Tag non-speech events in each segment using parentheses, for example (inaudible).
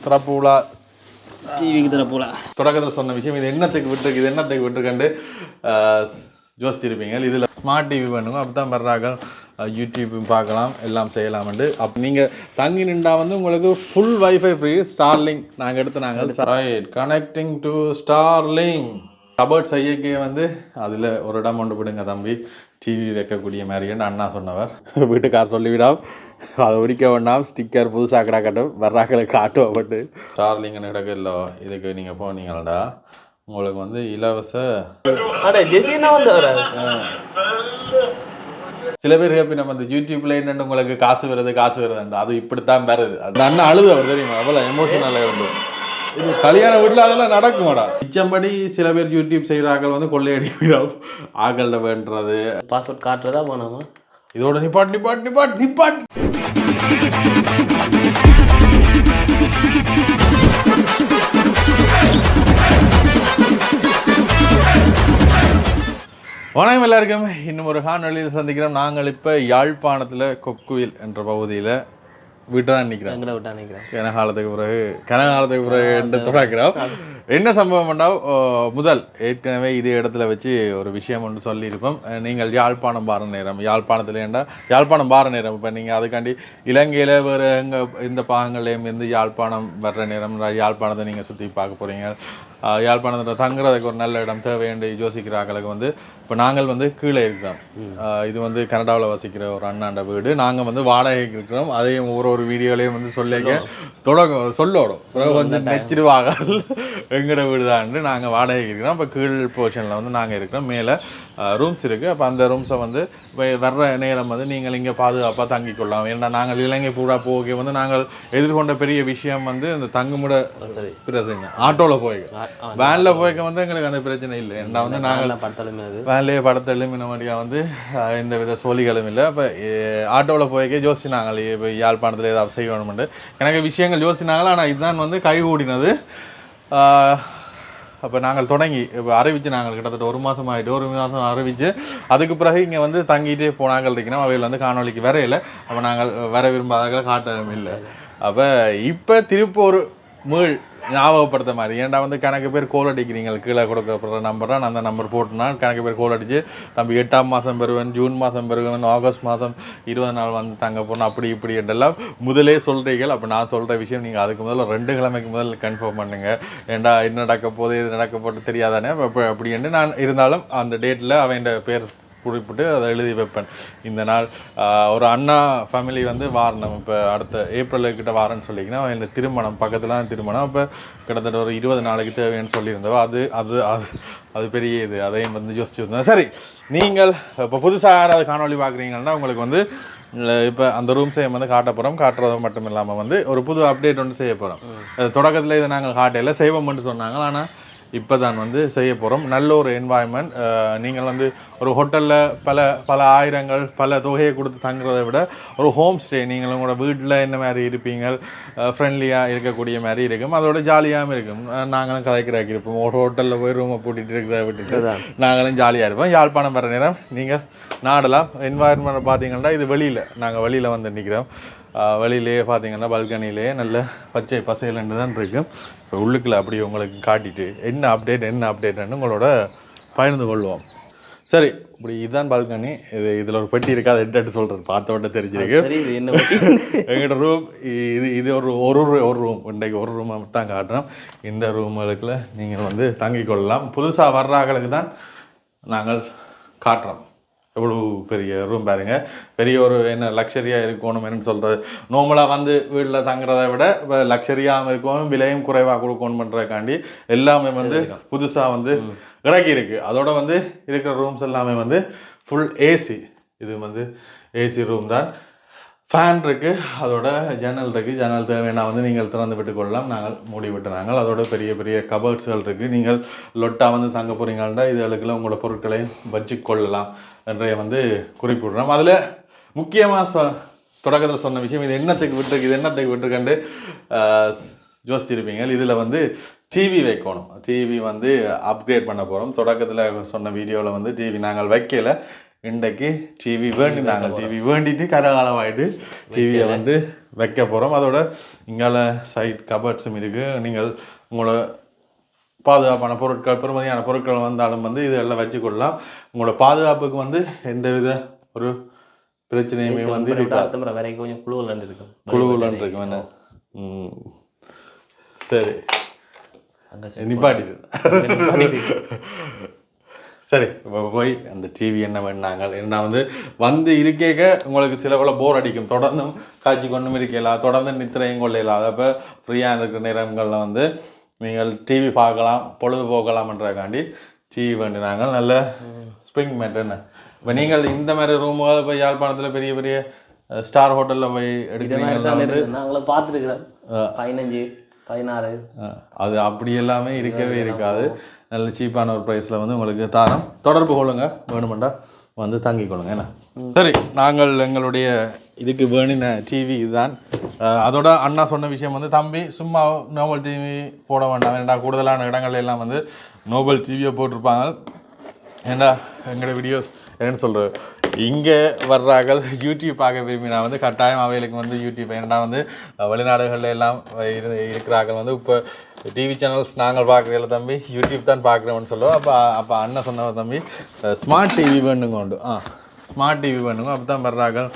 திறப்புலா டிவிக்கு திறப்புலா தொடக்கத்தில் சொன்ன விஷயம் இது என்னத்துக்கு விட்டுருக்கு இது என்னத்துக்கு விட்டுருக்கண்டு யோசிச்சிருப்பீங்க இதில் ஸ்மார்ட் டிவி பண்ணுங்க அப்படி தான் வர்றாங்க யூடியூப் பார்க்கலாம் எல்லாம் செய்யலாம்ண்டு அப்போ நீங்கள் தங்கி நின்றா வந்து உங்களுக்கு ஃபுல் வைஃபை ஃப்ரீ ஸ்டார்லிங் நாங்கள் எடுத்து நாங்கள் ரைட் கனெக்டிங் டு ஸ்டார்லிங் கபர்ட் செய்யக்கே வந்து அதில் ஒரு இடம் கொண்டு விடுங்க தம்பி டிவி வைக்கக்கூடிய மாதிரின்னு அண்ணா சொன்னவர் வீட்டுக்கார் சொல்லிவிடாம் அதை உரிக்க வேண்டாம். ஸ்டிக்கர் புதுசாக கிடக்கட்டும். வர்றாக்களுக்கு காட்டுவப்பட்டு ஸ்டார்லிங்னு கிடக்கல இதுக்கு நீங்கள் போனீங்களா உங்களுக்கு வந்து இலவச அட ஜெசினா வந்து வராது சில பேர் கேப்பி நம்ம இந்த யூடியூப்ல என்னென்னு உங்களுக்கு காசு வருது காசு வருதுண்டு அது இப்படித்தான் வருது. அந்த அண்ணன் அழுது அவர் தெரியுமா? அவ்வளோ எமோஷனலாக உண்டு இது கல்யாண வீட்டில் அதெல்லாம் நடக்குமாடா? மிச்சம்படி சில பேர் யூடியூப் செய்கிற ஆக்கள் வந்து கொள்ளையடிக்கிறோம் ஆக்கள்கிட்ட வேண்டுறது பாஸ்வேர்ட் காட்டுறதா போனாமா? இதோட நிப்பாட் நிப்பாட் நிப்பாட் நிப்பாட். வணக்கம் எல்லாருக்கும். இன்னும் ஒரு காணொலியில் சந்திக்கிறோம். நாங்கள் இப்போ யாழ்ப்பாணத்தில் கொக்குவில் என்ற பகுதியில் வீட்டை தான் நிற்கிறோம் எங்கட விட்டா நினைக்கிறேன் கனகாலத்துக்கு பிறகு கனகாலத்துக்கு பிறகு என்று தொடக்கிறோம் என்ன சம்பவம் அஹ், முதல் ஏற்கனவே இதே இடத்துல வச்சு ஒரு விஷயம் ஒன்று சொல்லியிருப்போம். நீங்கள் யாழ்ப்பாணம் பார நேரம் யாழ்ப்பாணத்தில் ஏண்டா? யாழ்ப்பாணம் பார நேரம். இப்போ நீங்கள் அதுக்காண்டி இலங்கையில் வேறு எங்கே இந்த பாகங்கள்லேயும் இருந்து யாழ்ப்பாணம் வர்ற நேரம் யாழ்ப்பாணத்தை நீங்கள் சுற்றி பார்க்க போகிறீங்க யாழ்ப்பாணத்தில் தங்குறதுக்கு ஒரு நல்ல இடம் தேவை என்று யோசிக்கிற ஆட்களுக்கு வந்து இப்போ நாங்கள் வந்து கீழே இருக்கிறோம். இது வந்து கனடாவில் வசிக்கிற ஒரு அண்ணாண்ட வீடு. நாங்கள் வந்து வாடகைக்கு இருக்கிறோம். அதையும் ஒரு ஒரு வீடியோலையும் வந்து சொல்லிக்க தொடங்க சொல்லோடும் பிறகு வந்து நெச்சிருவாங்க எங்கட வீடு தான் நாங்கள் வாடகைக்கு இருக்கிறோம். அப்போ கீழ் போர்ஷனில் வந்து நாங்கள் இருக்கிறோம். மேலே ரூம்ஸ் இருக்குது அப்போ அந்த ரூம்ஸை வந்து வர்ற நேரம் வந்து நீங்கள் இங்கே பாதுகாப்பாக தங்கிக் கொள்ளலாம். ஏன்னா நாங்கள் இலங்கை பூரா போக வந்து நாங்கள் எதிர்கொண்ட பெரிய விஷயம் வந்து இந்த தங்குமுட பிரச்சனை. ஆட்டோவில் போய்க்க. வேனில் போய்க்க வந்து எங்களுக்கு அந்த பிரச்சனை இல்லை. ஏன்னா வந்து நாங்கள் வேன்லேயே படத்தை எழுமின மாதிரியா வந்து எந்த வித சோழிகளும் இல்லை. இப்போ ஆட்டோவில் போய்க்க யோசினாங்க இப்போ யாழ்ப்பாணத்தில் ஏதாவது செய்யணும்னு. எனக்கு விஷயங்கள் யோசினாங்களா ஆனால் இதுதான் வந்து கைகூடினது. அப்போ நாங்கள் தொடங்கி இப்போ அறிவிச்சு நாங்கள் கிட்டத்தட்ட ஒரு மாதம் ஆகிட்டு ஒரு மாதம் அறிவிச்சு அதுக்கு பிறகு இங்கே வந்து தங்கிட்டே போனாங்கள் இருக்கணும் அவையில் வந்து காணொலிக்கு வரையில அப்போ நாங்கள் வர விரும்பாதாக்களை காட்டவும் இல்லை. அப்போ இப்போ திருப்பூர் மீள் ஞாபகப்படுத்த மாதிரி. ஏன்டா வந்து கணக்கு பேர் கோல் அடிக்கிறீங்க கீழே கொடுக்கப்படுற நம்பர் தான் அந்த நம்பர் போட்டுனா கணக்கு பேர் கோல் அடிச்சு தம்பி எட்டாம் மாதம் பெறுவேன் ஜூன் மாதம் பெறுவேன் ஆகஸ்ட் மாதம் இருபது நாள் வந்து தங்க போகணும் அப்படி இப்படி என்றெல்லாம் முதலே சொல்கிறீர்கள் அப்போ நான் சொல்கிற விஷயம் நீங்கள் அதுக்கு முதல்ல ரெண்டு கிழமைக்கு முதல்ல கன்ஃபார்ம் பண்ணுங்கள் ஏன்டா என்ன நடக்க போகுது இது நடக்க போட்டு தெரியாதானே? அப்ப அப்படி என்று நான் இருந்தாலும் அந்த டேட்டில் அவன் பேர் குறிப்பிட்டு அதை எழுதி வைப்பேன். இந்த நாள் ஒரு அண்ணா ஃபேமிலி வந்து வாரணும். இப்போ அடுத்த ஏப்ரல் கிட்ட வாரேன்னு சொல்லிங்கன்னா இந்த திருமணம் பக்கத்தில் தான் திருமணம். அப்போ கிட்டத்தட்ட ஒரு இருபது நாளைக்கு தேவைன்னு சொல்லியிருந்தோம் அது அது அது அது பெரிய இது. அதையும் வந்து யோசிச்சு இருந்தோம் சரி நீங்கள் இப்போ புதுசாக யாராவது காணொளி பார்க்குறீங்கன்னா உங்களுக்கு வந்து இப்போ அந்த ரூம்ஸை வந்து காட்ட போகிறோம் காட்டுறது மட்டும் இல்லாமல் வந்து ஒரு புது அப்டேட் ஒன்று செய்ய போகிறோம் தொடக்கத்தில் இதை நாங்கள் காட்டையில் செய்வோம்னு சொன்னாங்க. ஆனால் இப்போ தான் வந்து செய்ய போகிறோம் நல்ல ஒரு என்வாயன்மெண்ட் நீங்கள் வந்து ஒரு ஹோட்டலில் பல பல ஆயிரங்கள் பல தொகையை கொடுத்து தங்குறதை விட ஒரு ஹோம் ஸ்டே நீங்கள் உங்களோட வீட்டில் என்ன மாதிரி இருப்பீங்க ஃப்ரெண்ட்லியாக இருக்கக்கூடிய மாதிரி இருக்கும். அதோட ஜாலியாகவும் இருக்கும். நாங்களும் கதைக்கிறாக்கி இருப்போம். ஒரு ஹோட்டலில் போய் ரூமை பூட்டிட்டு இருக்கிற விட்டுட்டு நாங்களும் ஜாலியாக இருப்போம். யாழ்ப்பாணம் வர நேரம் நீங்கள் நாடலாம் என்வாயன்மெண்ட் பார்த்தீங்கன்னா இது வெளியில் நாங்கள் வெளியில் வந்து நிற்கிறோம் ஆஹ் வெளியிலேயே பார்த்தீங்கன்னா பால்கனிலேயே நல்ல பச்சை பசையிலன்னு தான் இருக்கு. இப்போ உள்ளுக்குள்ள அப்படி உங்களுக்கு காட்டிட்டு என்ன அப்டேட் என்ன அப்டேட்னு உங்களோட பகிர்ந்து கொள்வோம். சரி இப்படி இதுதான் பால்கனி. இது இதில் ஒரு பெட்டி இருக்கு அதை எடுத்து சொல்கிறது பார்த்த உடனே தெரிஞ்சிருக்கு. (laughs) எங்களோட ரூம் இது இது ஒரு ஒரு ஒரு- ஒரு ரூம் இன்றைக்கு ஒரு ரூமை தான் காட்டுறோம். இந்த ரூம்களுக்குள்ள நீங்கள் வந்து தங்கிக் கொள்ளலாம். புதுசாக வர்றாங்களுக்கு தான் நாங்கள் காட்டுறோம். எவ்வளோ பெரிய ரூம் பாருங்க. பெரிய ஒரு என்ன லக்ஸரியாக இருக்கணும் என்னன்னு சொல்கிறது நார்மலாக வந்து வீட்டில் தங்குறதை விட இப்போ லக்ஸரியாகவும் இருக்கணும் விலையும் குறைவாக கொடுக்கணுன்றதுக்காண்டி எல்லாமே வந்து புதுசாக வந்து இறக்கி இருக்கு அதோட வந்து இருக்கிற ரூம்ஸ் எல்லாமே வந்து ஃபுல் ஏசி இது வந்து ஏசி ரூம் தான். ஃபேன் இருக்குது அதோட ஜன்னல் இருக்குது ஜன்னல் தேவைன்னா வந்து நீங்கள் திறந்து விட்டு கொள்ளலாம். நாங்கள் மூடி விட்டு நாங்கள் அதோட பெரிய பெரிய கபர்ட்ஸ்கள் இருக்குது நீங்கள் லொட்டாக வந்து தங்க போறீங்கன்னா இதுகளுக்குள்ள உங்களோட பொருட்களை வச்சு கொள்ளலாம் என்றைய வந்து குறிப்பிடுறோம். அதில் முக்கியமாக சொ தொடக்கத்தில் சொன்ன விஷயம் இது என்னத்துக்கு விட்டுருக்கு இது என்னத்துக்கு விட்டுருக்கண்டு யோசிச்சிருப்பீங்க. இதில் வந்து டிவி வைக்கணும். டிவி வந்து அப்கிரேட் பண்ண போகிறோம் தொடக்கத்தில் சொன்ன வீடியோவில் வந்து டிவி நாங்கள் வைக்கல. இன்றைக்கு டிவி வேண்டினாங்க டிவி வேண்டிட்டு கரகாலமாயிட்டு டிவியை வந்து வைக்க போகிறோம் அதோட இங்கால சைட் கபர்ட்ஸும் இருக்குது நீங்கள் உங்களோட பாதுகாப்பான பொருட்கள் பெருமதியான பொருட்கள் வந்தாலும் வந்து இதெல்லாம் வச்சுக்கொள்ளலாம் உங்களோட பாதுகாப்புக்கு வந்து எந்தவித ஒரு பிரச்சனையுமே வந்து வரைக்கும் கொஞ்சம் குழுவில் இருக்கும் குழுவுலன்னு இருக்கு வேணாம் ம். சரி. நிப்பாட்டிது சரி போய் அந்த டிவி என்ன பண்ணாங்க என்ன வந்து வந்து இருக்கேக்க உங்களுக்கு சில பல போர் அடிக்கும். தொடர்ந்தும் காய்ச்சி கொண்டும் இருக்கலாம் தொடர்ந்து நித்திரையும் கொள்ளையிலாம் அப்போ ஃப்ரீயாக இருக்கிற நேரங்களில் வந்து நீங்கள் டிவி பார்க்கலாம் பொழுது போக்கலாம்ன்றக்காண்டி டிவி வேண்டினாங்க. நல்ல ஸ்ப்ரிங் மேட் என்ன? இப்போ நீங்கள் இந்த மாதிரி ரூமுகள் போய் யாழ்ப்பாணத்தில் பெரிய பெரிய ஸ்டார் ஹோட்டலில் போய் இதே மாதிரி எடுக்கிறீங்கன்னா தான் வந்து இருக்கு. நாங்கள பார்த்துருக்குறோம் பதினஞ்சு பதினாறு. அது அப்படி எல்லாமே இருக்கவே இருக்காது. நல்ல சீப்பான ஒரு ப்ரைஸில் வந்து உங்களுக்கு தாரம். தொடர்பு கொள்ளுங்கள் வேணுமெண்டா வந்து தங்கி கொள்ளுங்க. என்ன? சரி நாங்கள் எங்களுடைய இதுக்கு வேணின டிவி இதுதான். அதோட அண்ணா சொன்ன விஷயம் வந்து தம்பி சும்மா நோபல் டிவி போட வேண்டாம். வேண்டாம் கூடுதலான இடங்கள் எல்லாம் வந்து நோபல் டிவியை போட்டிருப்பாங்க. ஏண்டா எங்களோட வீடியோஸ் என்னென்னு சொல்கிறது இங்கே வர்றார்கள். யூடியூப் பார்க்க விரும்பி நான் வந்து கட்டாயம் அவைகளுக்கு வந்து யூடியூப் ஏன்னா வந்து வெளிநாடுகளில் எல்லாம் இரு இருக்கிறார்கள் வந்து. இப்போ டிவி சேனல்ஸ் நாங்கள் பார்க்குறதில்ல தம்பி. யூடியூப் தான் பார்க்குறோம்னு சொல்லுவோம் அப்போ அப்போ அண்ணன் சொன்னவர் தம்பி ஸ்மார்ட் டிவி வேணுங்க உண்டு ஆ ஸ்மார்ட் டிவி வேணுங்க அப்போ தான் வர்றார்கள்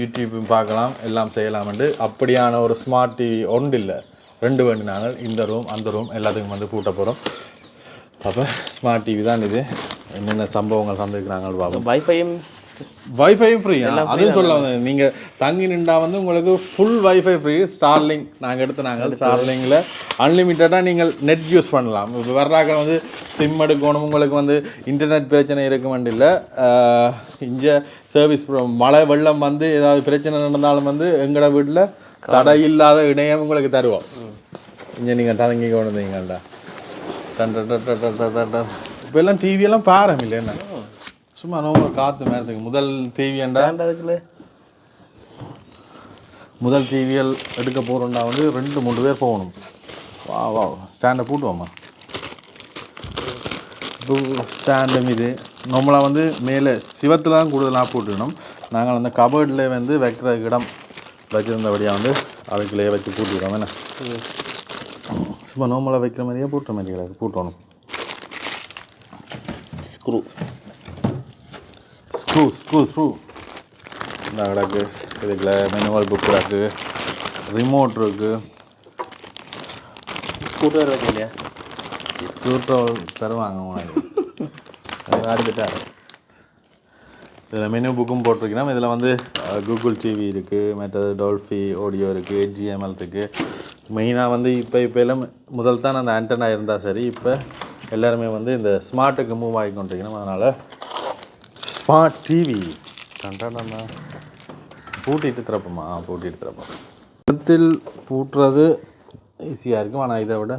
யூடியூப்பும் பார்க்கலாம். எல்லாம் செய்யலாம்ண்டு அப்படியான ஒரு ஸ்மார்ட் டிவி ஒன்று இல்லை. ரெண்டு வேண்டினாங்க இந்த ரூம் அந்த ரூம் எல்லாத்துக்கும் வந்து கூட்ட போகிறோம் அப்போ ஸ்மார்ட் டிவி தான் இது. என்னென்ன சம்பவங்கள் சந்திக்கிறாங்க பார்ப்போம் வைஃபையும் வைஃபையும் ஃப்ரீ அதுவும் சொல்ல வந்து நீங்கள் தங்கி நின்றா வந்து உங்களுக்கு ஃபுல் வைஃபை ஃப்ரீ ஸ்டார்லிங் நாங்கள் எடுத்து நாங்கள் ஸ்டார்லிங்கில் அன்லிமிட்டடாக நீங்கள் நெட் யூஸ் பண்ணலாம். இப்போ வர்றாக்க வந்து சிம் எடுக்கணும் உங்களுக்கு வந்து இன்டர்நெட் பிரச்சனை இருக்க இல்லை இங்கே சர்வீஸ் மழை வெள்ளம் வந்து ஏதாவது பிரச்சனை நடந்தாலும் வந்து எங்களோட வீட்டில் தடை இல்லாத இணையம் உங்களுக்கு தருவோம். இங்கே நீங்கள் தங்கி கொண்டு வந்தீங்கள்டா டன். இப்ப எல்லாம் டிவி எல்லாம் பாரம் இல்லை என்ன? சும்மா நம்ம காத்து நேரத்துக்கு முதல் டிவி அதுக்குள்ள. முதல் டிவிஎல் எடுக்க போகிறோம்னா வந்து ரெண்டு மூணு பேர் போகணும். வா வா ஸ்டாண்டை போட்டுவோம்மா. இப்போ ஸ்டாண்டும் இது நம்மளாக வந்து மேலே சிவத்தில் தான் கூடுதலாக போட்டுக்கணும் நாங்கள் அந்த கபர்டில் வந்து வைக்கிற இடம் வச்சுருந்தபடியாக வந்து அதுக்குள்ளேயே வச்சு பூட்டிக்கிறோம் என்ன? சும்மா நார்மலாக வைக்கிற மாதிரியே பூட்டுற மாதிரி கிடையாது பூட்டணும். ஸ்க்ரூ ஸ்க்ரூ ஸ்க்ரூ ஸ்க்ரூ இந்த கிடக்கு. இதுக்குள்ள மெனுவல் புக் கிடக்கு. ரிமோட் இருக்குது ஸ்கூட்டர் இருக்கு இல்லையா? ஸ்க்ரூ தருவாங்க உங்களுக்கு. அடுத்துட்டாரு இதில் மெனு புக்கும் போட்டிருக்கணும் இதில் வந்து கூகுள் டிவி இருக்குது மற்றது டோல்ஃபி ஆடியோ இருக்குது ஹெச்ஜிஎம்எல் இருக்குது மெயினாக வந்து இப்போ இப்போ எல்லாம் முதல் தான் அந்த ஆண்டனா இருந்தால் சரி. இப்போ எல்லாருமே வந்து இந்த ஸ்மார்ட்டுக்கு மூவ் ஆகி கொண்டிருக்கணும். அதனால் ஸ்மார்ட் டிவி கண்டாண்டா பூட்டிட்டு திறப்போமா? பூட்டிட்டு திறப்போம். இடத்தில் பூட்டுறது ஈஸியாக இருக்கும். ஆனால் இதை விட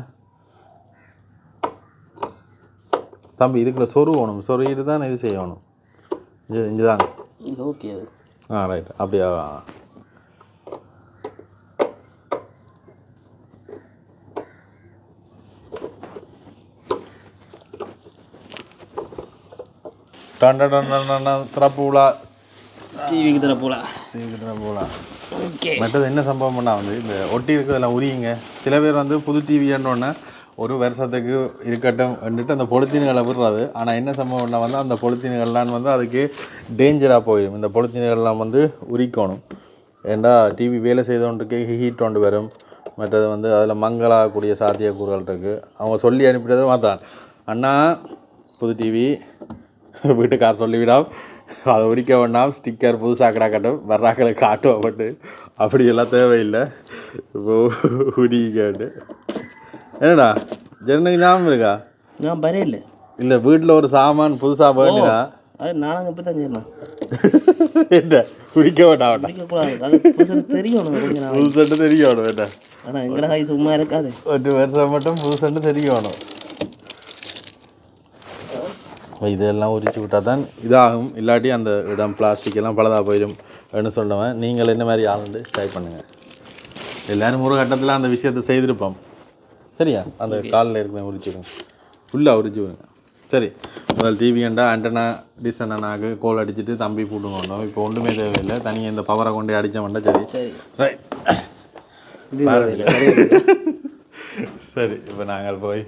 தம்பி இதுக்குள்ள சொருகணும் சொருகிட்டு தான் இது செய்யணும். இது இங்கே தாங்க ஓகே ஆ ரைட் அப்படியா? டண்ட டண்ட திறப்புலா டிவிக்கு திறப்புலா ஓகே மற்றது என்ன சம்பவம் பண்ணா வந்து இந்த ஒட்டி இருக்கிறதெல்லாம் உரியுங்க சில பேர் வந்து புது டிவின்னு ஒரு வருஷத்துக்கு இருக்கட்டும் வந்துட்டு அந்த பொலித்தீன்களை விடுறது ஆனால் என்ன சம்பவம்னா வந்து அந்த பொலித்தீன்கள்லாம் வந்து அதுக்கு டேஞ்சராக போயிடும் இந்த பொலித்தீன்கள்லாம் வந்து உரிக்கணும் ஏண்டா டிவி வேலை செய்தவன்ட்டுக்கு ஹீட் ஒன்று வரும் மற்றது வந்து அதில் மங்களாகக்கூடிய சாத்தியக்கூறுகள் இருக்குது அவங்க சொல்லி அனுப்பிட்டது மாத்தான் அண்ணா புது டிவி வீட்டுக்கார் சொல்லிவிடாம். அதை உரிக்க வேண்டாம். ஸ்டிக்கர் புதுசாக கிடக்கட்டும். வர்றாக்களை காட்டுவப்பட்டு அப்படி எல்லாம் தேவையில்லை. இப்போ உரிக்காட்டு. என்னடா? ஜெரனுக்கு ஞாபகம் இருக்கா? நான் பரையில்லை இல்லை. வீட்டில் ஒரு சாமான் புதுசாக வேண்டினா அது நானும் இப்போ தான் செய்யணும் என்ன? குடிக்க வேண்டாம் பிடிக்கக்கூடாது அது புதுசுன்னு தெரியும் புதுசண்டு தெரியணும் என்ன ஆனால் எங்கட கை சும்மா இருக்காது. ஒரு வருஷம் மட்டும் புதுசண்டு தெரியணும் அப்ப இதெல்லாம் உரிச்சு விட்டால் தான் இதாகும். இல்லாட்டி அந்த இடம் பிளாஸ்டிக் எல்லாம் பழுதாக போயிடும் அப்படின்னு சொன்னவன். நீங்கள் என்ன மாதிரி ஆளுண்டு ட்ரை பண்ணுங்கள் எல்லாரும் ஒரு கட்டத்தில் அந்த விஷயத்தை செய்திருப்போம். சரியா? அந்த காலில் இருக்கிற உரிச்சுடுங்க ஃபுல்லாக உரிச்சு விடுங்க. சரி. முதல் டிவிண்டா ஆண்டனா டிசனாக்கு கோல் அடிச்சுட்டு தம்பி போட்டு கொண்டோம். இப்போ ஒன்றுமே தேவையில்லை. தனியாக இந்த பவரை கொண்டு அடித்தோம்னா சரி. சரி. ரைட். சரி. (laughs) இப்போ நாங்கள் போய்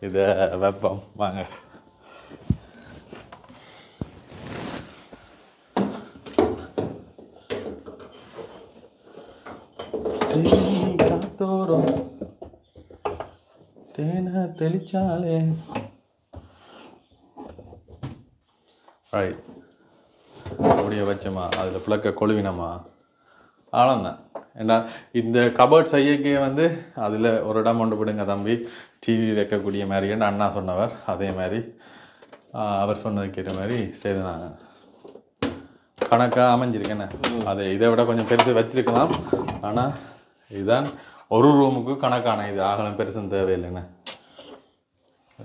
இதை வைப்போம். வாங்க. தெளிச்சாலே ரைட் அப்படியே வச்சோமா அதில் பிளக்க கொழுவினமா? அவ்வளோதான் ஏன்னா இந்த கபர்ட் செய்யக்கே வந்து அதில் ஒரு இடம் கொண்டு விடுங்க தம்பி. டிவி வைக்கக்கூடிய மாதிரின்னு அண்ணா சொன்னவர் அதே மாதிரி. அவர் சொன்னதுக்கு ஏற்ற மாதிரி செய்தாங்க கணக்காக அமைஞ்சிருக்கேண்ணே அது இதை விட கொஞ்சம் பெருசு வச்சிருக்கலாம். ஆனால் இதுதான் ஒரு ரூமுக்கு கணக்கான இது. ஆகலம் பெருசுன்னு தேவையில்லைண்ணே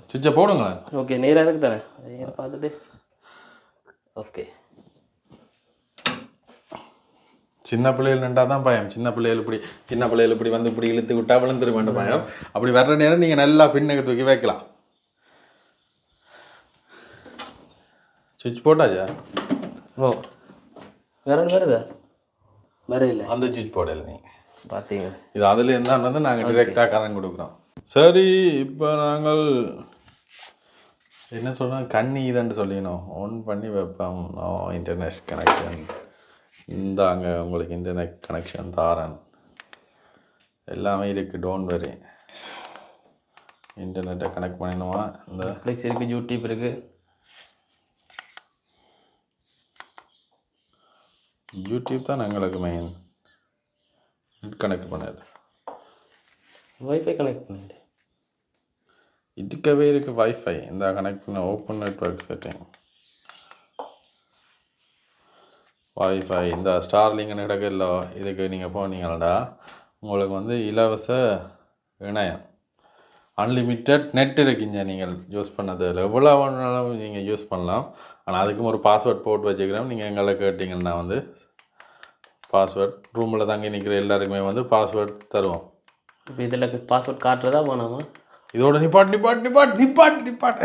சுவிட்சை போடுங்களேன். ஓகே நேராக இருக்கு தானே? நேராக பார்த்துட்டு? ஓகே. சின்ன பிள்ளைகள் நின்றா தான் பயம். சின்ன பிள்ளைகள் இப்படி சின்ன பிள்ளைகள் இப்படி வந்து இப்படி இழுத்து விட்டா விழுந்துரு வேண்டாம் பயம். அப்படி வர்ற நேரம் நீங்கள் நல்லா பின்னுக்கு தூக்கி வைக்கலாம். சுவிட்ச் போட்டாச்சா? ஓ வேற ஒன்று வருதா? வர இல்லை. அந்த சுவிட்ச் போடல நீங்கள் பார்த்தீங்க இது அதில் இருந்தால் வந்து நாங்கள் டிரெக்டாக கரண்ட் கொடுக்குறோம். சரி இப்போ நாங்கள் என்ன சொல்கிறோம் கண்ணி இதுன்னு சொல்லிக்கணும் ஆன் பண்ணி வைப்போம். நோ இன்டர்நெட் கனெக்ஷன் இந்தாங்க உங்களுக்கு இன்டர்நெட் கனெக்ஷன் தாரேன். எல்லாமே இருக்குது டோன்ட் வரி இன்டர்நெட்டை கனெக்ட் பண்ணணுமா இந்த நெட்ஃப்ளிக்ஸ் இருக்குது யூடியூப் இருக்குது யூடியூப் தான் எங்களுக்கு மெயின் நெட் கனெக்ட் பண்ணது. வைஃபை கனெக்ட் பண்ணிடு. இருக்கவே இருக்குது வைஃபை இந்த கனெக்ட் பண்ண. ஓப்பன் நெட்ஒர்க் செட்டிங் வைஃபை இந்த ஸ்டார்லிங்கன்னு கிடக்கு. இல்லை இதுக்கு நீங்கள் போனீங்களா உங்களுக்கு வந்து இலவச இணையம். அன்லிமிட்டெட் நெட் இருக்குங்க நீங்கள் யூஸ் பண்ணது எவ்வளோ வேணாலும் நீங்கள் யூஸ் பண்ணலாம். ஆனால் அதுக்கும் ஒரு பாஸ்வேர்ட் போட்டு வச்சுக்கிறோம் நீங்கள் எங்களை கேட்டிங்கன்னா வந்து பாஸ்வேர்ட் ரூமில் தங்கி நிற்கிற எல்லாருக்குமே வந்து பாஸ்வேர்ட் தருவோம். இப்போ இதில் பாஸ்வேர்ட் காட்டுறதா போனாமா இதோட நிப்பாட் நிப்பாட் நிப்பாட் நிப்பாட் நிப்பாட்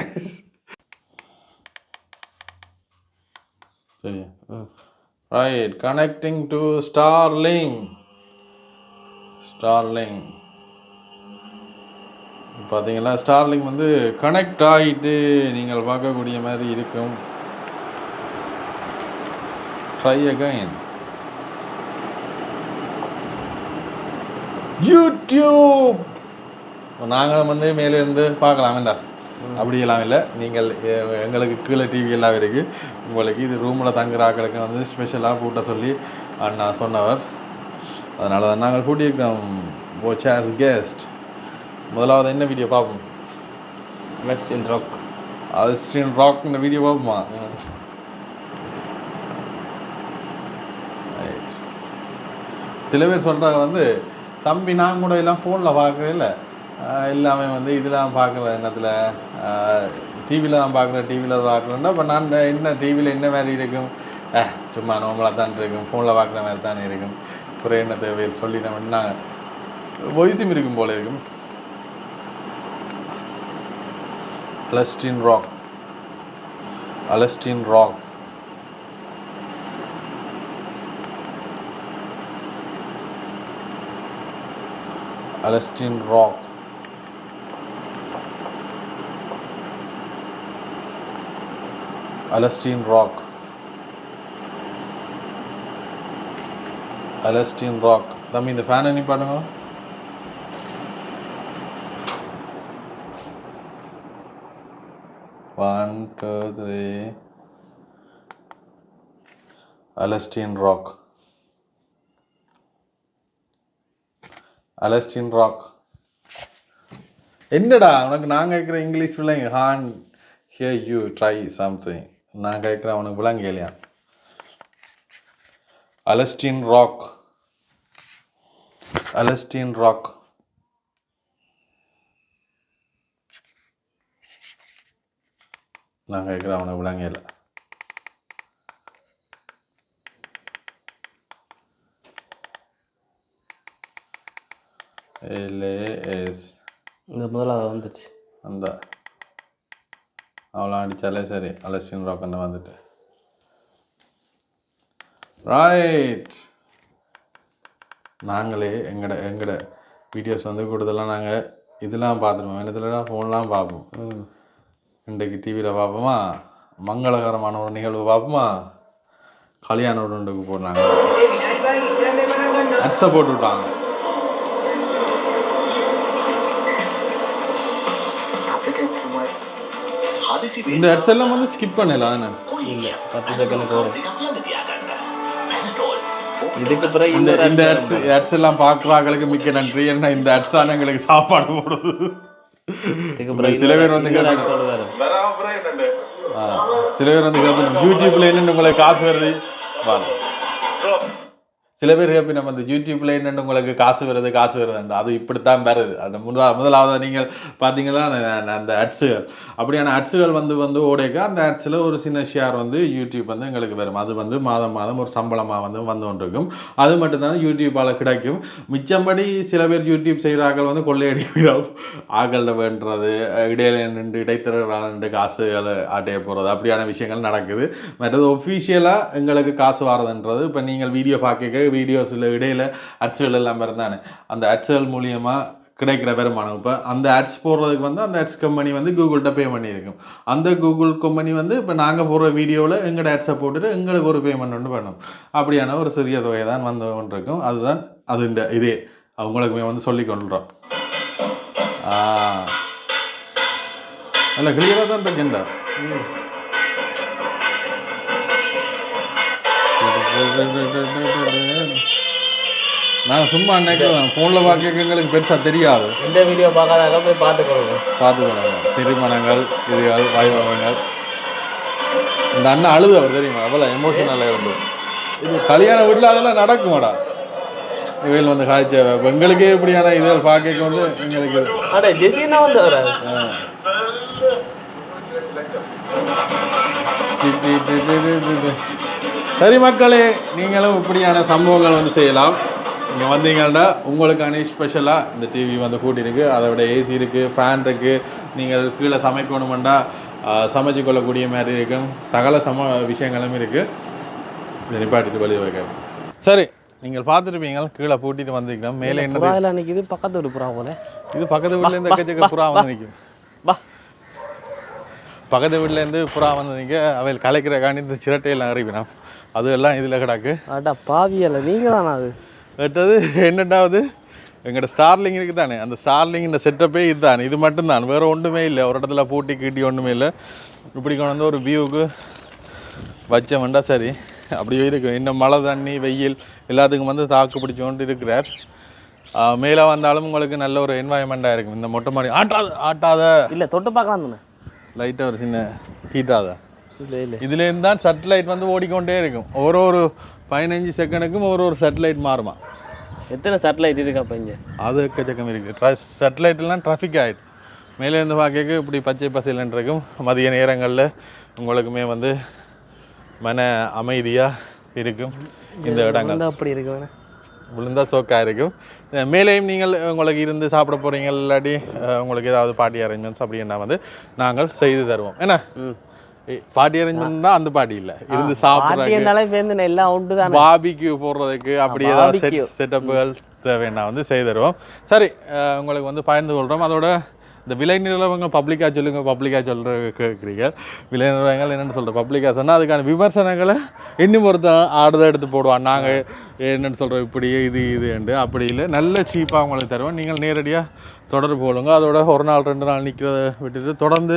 சரி right connecting to Starlink Starlink பார்த்தீங்களா ஸ்டார்லிங் வந்து கனெக்ட் ஆகிட்டு நீங்கள் பார்க்கக்கூடிய மாதிரி இருக்கும். ட்ரை அகைன் யூடியூப் நாங்கள் வந்து மேலே இருந்து பார்க்கலாம் வேண்டாம் அப்படியெல்லாம் இல்லை. நீங்கள் எங்களுக்கு கீழே டிவி எல்லாம் இருக்குது உங்களுக்கு இது ரூமில் தங்குற ஆட்களுக்கு வந்து ஸ்பெஷலாக கூட்ட சொல்லி அண்ணா சொன்னவர். அதனால தான் நாங்கள் கூட்டியிருக்கோம். வாட்ச் ஆஸ் கெஸ்ட் முதலாவது என்ன வீடியோ பார்ப்போம்? வெஸ்ட் இன் ராக் அல்ஸ்டின் ராக் இந்த வீடியோ பார்ப்போமா. சில பேர் சொல்கிறாங்க வந்து தம்பி நான் கூட எல்லாம் ஃபோனில் பார்க்கவே இல்லை. எல்லாமே வந்து இதெல்லாம் பார்க்குற என்னத்தில் டிவியில் தான் பார்க்குறேன் டிவியில் பார்க்குறேன்னா இப்போ நான் என்ன டிவியில் என்ன மாதிரி இருக்கும்? ஆ சும்மா நார்மலாக தான் இருக்கும் ஃபோனில் பார்க்குற மாதிரி தான் இருக்கும். அப்புறம் என்ன தேவை சொல்லி நம்ம என்ன வயசும் இருக்கும் போல இருக்கும். அலஸ்டின் ராக். அலஸ்டின் ராக். அலஸ்டின் ராக் அலஸ்டின் ராக் அலஸ்டின் ராக் தம்பி இந்த ஃபேன் என்ன பாருங்க ஒன் டூ த்ரீ அலஸ்டின் ராக் அலஸ்டின் ராக் என்னடா உனக்கு நான் கேட்குற இங்கிலீஷ் விளங்க ஹான் ஹியர் யூ ட்ரை சம்திங் நான் கேட்குறேன் அவனுக்கு விளங்க இல்லையா அலஸ்டின் ராக் அலஸ்டின் ராக் நான் கேட்குறேன் அவனுக்கு விளங்க இல்லை எல்ஏஎஸ் இந்த முதலாவது வந்துச்சு. அந்த. அவ்வளோ அடித்தாலே சரி. அலசின் ராக்கண்ண வந்துட்டு. ரைட் நாங்களே எங்கட எங்கட வீடியோஸ் வந்து கூடுதலாக நாங்கள் இதெல்லாம் பார்த்துருப்போம். என்னதுலாம் ஃபோன்லாம் பார்ப்போம். இன்றைக்கு டிவியில் பார்ப்போமா? மங்களகரமான ஒரு நிகழ்வு பார்ப்போமா? கல்யாண உடண்டுக்கு போடுறாங்க அட்ஸை போட்டு விட்டாங்க இந்த அட்ஸ் எல்லாம் வந்து ஸ்கிப் பண்ணல தானே இல்லை பத்து செகண்டுக்கு வரும் இதுக்கு பிறகு இந்த இந்த இந்த அட்ஸ் அட்ஸ் எல்லாம் பார்க்குறாங்களுக்கு மிக்க நன்றி. என்ன இந்த அட்ஸ் ஆன எங்களுக்கு சாப்பாடு போடுது. இதுக்கு பிறகு சில பேர் வந்து சில பேர் வந்து யூடியூப்ல என்னென்னு உங்களுக்கு காசு வருது? பாருங்க சில பேர் இப்போ நம்ம இந்த யூடியூப்ல என்னென்னு உங்களுக்கு காசு வருது காசு வருது அது இப்படித்தான் வருது. அந்த முதலா முதலாவது நீங்கள் பார்த்தீங்கன்னா அந்த- அட்ஸுகள் அப்படியான அட்ஸுகள் வந்து வந்து ஓடேக்க அந்த அட்ஸில் ஒரு சின்ன ஷேர் வந்து யூடியூப் வந்து எங்களுக்கு வரும். அது வந்து மாதம் மாதம் ஒரு சம்பளமாக வந்து வந்து கொண்டிருக்கும் அது மட்டும்தான் யூடியூப்பால் கிடைக்கும். மிச்சம்படி சில பேர் யூடியூப் செய்கிறார்கள் வந்து கொள்ளையடிக்கிறோம் ஆக்களில் வேண்டுறது இடையில நின்று இடைத்தரகர்களால் நின்று காசுகளை ஆட்டைய போகிறது அப்படியான விஷயங்கள் நடக்குது. மற்றது ஒஃபிஷியலாக எங்களுக்கு காசு வரதுன்றது இப்போ நீங்கள் வீடியோ பார்க்க வீடியோஸில் இடையில் அட்ஸுகள் எல்லாம் இருந்தானே? அந்த அட்ஸுகள் மூலியமாக கிடைக்கிற வருமானம். இப்போ அந்த ஆட்ஸ் போடுறதுக்கு வந்து அந்த ஆட்ஸ் கம்பெனி வந்து கூகுள்கிட்ட பே பண்ணியிருக்கும். அந்த கூகுள் கம்பெனி வந்து இப்போ நாங்கள் போடுற வீடியோவில் எங்களோட ஆட்ஸை போட்டுட்டு எங்களுக்கு ஒரு பேமெண்ட் ஒன்று பண்ணும். அப்படியான ஒரு சிறிய தொகை தான் வந்து கொண்டிருக்கும். அதுதான் அது இந்த இதே. அவங்களுக்குமே வந்து சொல்லி கொள்கிறோம் இல்லை கிளியராக தான் இருக்கின்ற. நான் சும்மா அன்னைக்கு ஃபோனில் பார்க்க எங்களுக்கு பெருசாக தெரியாது. இந்த வீடியோ பார்க்காதாக்க போய் பார்த்துக்கோங்க. பார்த்துக்கணும் திருமணங்கள் இதுகள் வைபவங்கள் இந்த அண்ணன் அழுது அவர் தெரியுமா? அவ்வளோ எமோஷனலாக இருந்து. இது கல்யாண வீட்டில் அதெல்லாம் நடக்குமாடா? இவையில் வந்து காய்ச்ச எங்களுக்கே இப்படியான இதுகள் பார்க்க வந்து எங்களுக்கு அட ஜெசினா வந்து வராது ஆ. சரி மக்களே நீங்களும் இப்படியான சம்பவங்கள் வந்து செய்யலாம். இங்கே வந்தீங்கன்னா உங்களுக்கான ஸ்பெஷலாக இந்த டிவி வந்து கூட்டியிருக்கு அதை விட ஏசி இருக்குது ஃபேன் இருக்குது நீங்கள் கீழே சமைக்கணுமெண்டா சமைச்சு கொள்ளக்கூடிய மாதிரி இருக்கும். சகல சம விஷயங்களும் இருக்குது இதை நிப்பாட்டிட்டு வெளியே வைக்கிறேன் சரி நீங்கள் பார்த்துருப்பீங்க கீழே பூட்டிட்டு வந்திருக்கோம் மேலே என்ன நிற்கிது பக்கத்து வீடு புறா போல. இது பக்கத்து வீட்டுல இருந்து (laughs) புறா வந்து நிற்கும். பக்கத்து வீட்டுல இருந்து புறா வந்து நிற்க அவையில் கலைக்கிற காணி இந்த சிரட்டையெல்லாம் அறிவினோம் அது எல்லாம் இதில் கிடக்கு. அடா பாவியல்ல நீங்கள் தானா அது? அடுத்தது என்னட்டாவது எங்கள்கிட்ட ஸ்டார்லிங் இருக்குது தானே அந்த ஸ்டார்லிங் இந்த செட்டப்பே இதுதான்? இது மட்டும்தான். வேறு ஒன்றுமே இல்லை. ஒரு இடத்துல பூட்டி கீட்டி ஒன்றுமே இல்லை. இப்படி கொண்டு வந்து ஒரு வியூவுக்கு வச்சோம்டா சரி. அப்படியே இருக்கும் இன்னும் மழை தண்ணி வெயில் எல்லாத்துக்கும் வந்து தாக்கு பிடிச்சு கொண்டு இருக்கிறார். மேலே வந்தாலும் உங்களுக்கு நல்ல ஒரு என்வாயன்மெண்ட்டாக இருக்கும். இந்த மொட்டை மாடி ஆட்டாத ஆட்டாத இல்லை தொட்டு பார்க்கலாம் தானே? லைட்டாக ஒரு சின்ன இல்லை இல்லை. இதுலேருந்து தான் சேட்டலைட் வந்து ஓடிக்கொண்டே இருக்கும். ஒரு ஒரு பதினஞ்சு செகண்டுக்கும் ஒரு ஒரு சேட்டலைட் மாறுமா? எத்தனை சேட்டலைட் இருக்கா இப்போ இங்கே? அது எக்கச்சக்கம் இருக்குது சேட்டலைட்லாம் டிராஃபிக் ஆகிடும் மேலேருந்து பார்க்க இப்படி பச்சை இருக்கும் மதிய நேரங்களில் உங்களுக்குமே வந்து மன அமைதியாக இருக்கும். இந்த இடங்கள். அப்படி இருக்கு விழுந்தா சோக்காக இருக்கும். மேலேயும் நீங்கள் உங்களுக்கு இருந்து சாப்பிட போகிறீங்க இல்லாட்டி உங்களுக்கு ஏதாவது பார்ட்டி அரேஞ்ச்மெண்ட்ஸ் அப்படின்னா வந்து நாங்கள் செய்து தருவோம். என்ன? ம். பார்ட்டி அரேஞ்ச்மெண்ட் தான் அந்த பார்ட்டி இல்லை. இருந்து சாப்பிட்ற பாட்டி இருந்தாலும் பேருந்து எல்லாம் உண்டு தானே. பாபிக்கு போடுறதுக்கு அப்படி ஏதாவது. செட்டப்புகள் தேவைன்னா வந்து செய்து தருவோம். சரி உங்களுக்கு வந்து பகிர்ந்து கொள்கிறோம் அதோட இந்த விலை நிறுவனங்க பப்ளிக்காக சொல்லுங்க பப்ளிக்காக சொல்கிற கேட்குறீங்க விலை நிறுவனங்கள் என்னென்னு சொல்கிற பப்ளிக்காக சொன்னால் அதுக்கான விமர்சனங்களை இன்னும் ஒருத்தன் ஆடுதை எடுத்து போடுவான். நாங்கள் என்னென்னு சொல்கிறோம் இப்படி இது இதுண்டு அப்படி இல்லை. நல்ல சீப்பாக உங்களுக்கு தருவோம் நீங்கள் நேரடியாக தொடர்பு கொள்ளுங்க. அதோட ஒரு நாள் ரெண்டு நாள் நிற்கிறத விட்டுட்டு தொடர்ந்து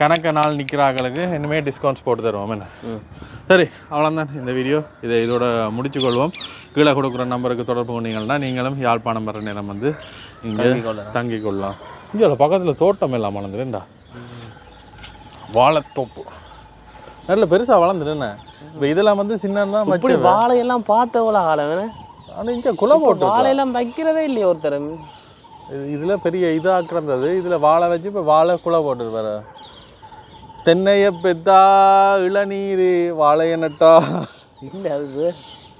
கணக்க நாள் நிற்கிறாங்களுக்கு இனிமே டிஸ்கவுண்ட்ஸ் போட்டு தருவோம். என்ன? சரி அவ்வளோதான் இந்த வீடியோ இதை இதோட முடிச்சுக்கொள்வோம் கீழே கொடுக்குற நம்பருக்கு தொடர்பு கொண்டீங்கன்னா நீங்களும் யாழ்ப்பாணம் வர நேரம் வந்து இங்கே தங்கிக் கொள்ளலாம். இங்கே பக்கத்தில் தோட்டம் எல்லாம் வளர்ந்துருண்டா வாழைத்தோப்பு. நல்ல பெருசாக வளர்ந்துருண்ணே இப்போ இதெல்லாம் வந்து சின்னன்னா இப்படி வாழையெல்லாம் பார்த்தவள ஆள வேணா? ஆனால் இங்கே குலை போட்டு வாழையெல்லாம் வைக்கிறதே இல்லையே ஒருத்தர். இது இதில் பெரிய இதாக்குறது இதில் வாழை வச்சு இப்போ வாழை குலை போட்டு வேற. தென்னைய பெத்தா இளநீர் வாழைய நட்டா. இல்லை அது.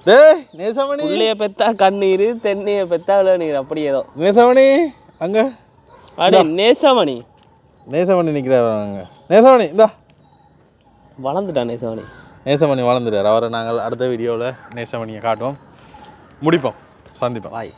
டேய் நேசமணி. புள்ளைய பெத்தா கண்ணீர் தென்னைய பெத்தா இளநீர் அப்படி ஏதோ. நேசமணி அங்க. அடே நேசமணி நேசமணி நிற்கிறாங்க நேசமணி இந்தா. வளர்ந்துட்டான் நேசவாணி. நேசமணி வளர்ந்துட்டார். அவரை நாங்கள் அடுத்த வீடியோவில் நேசமணியை காட்டுவோம். முடிப்போம். சந்திப்போம். பாய்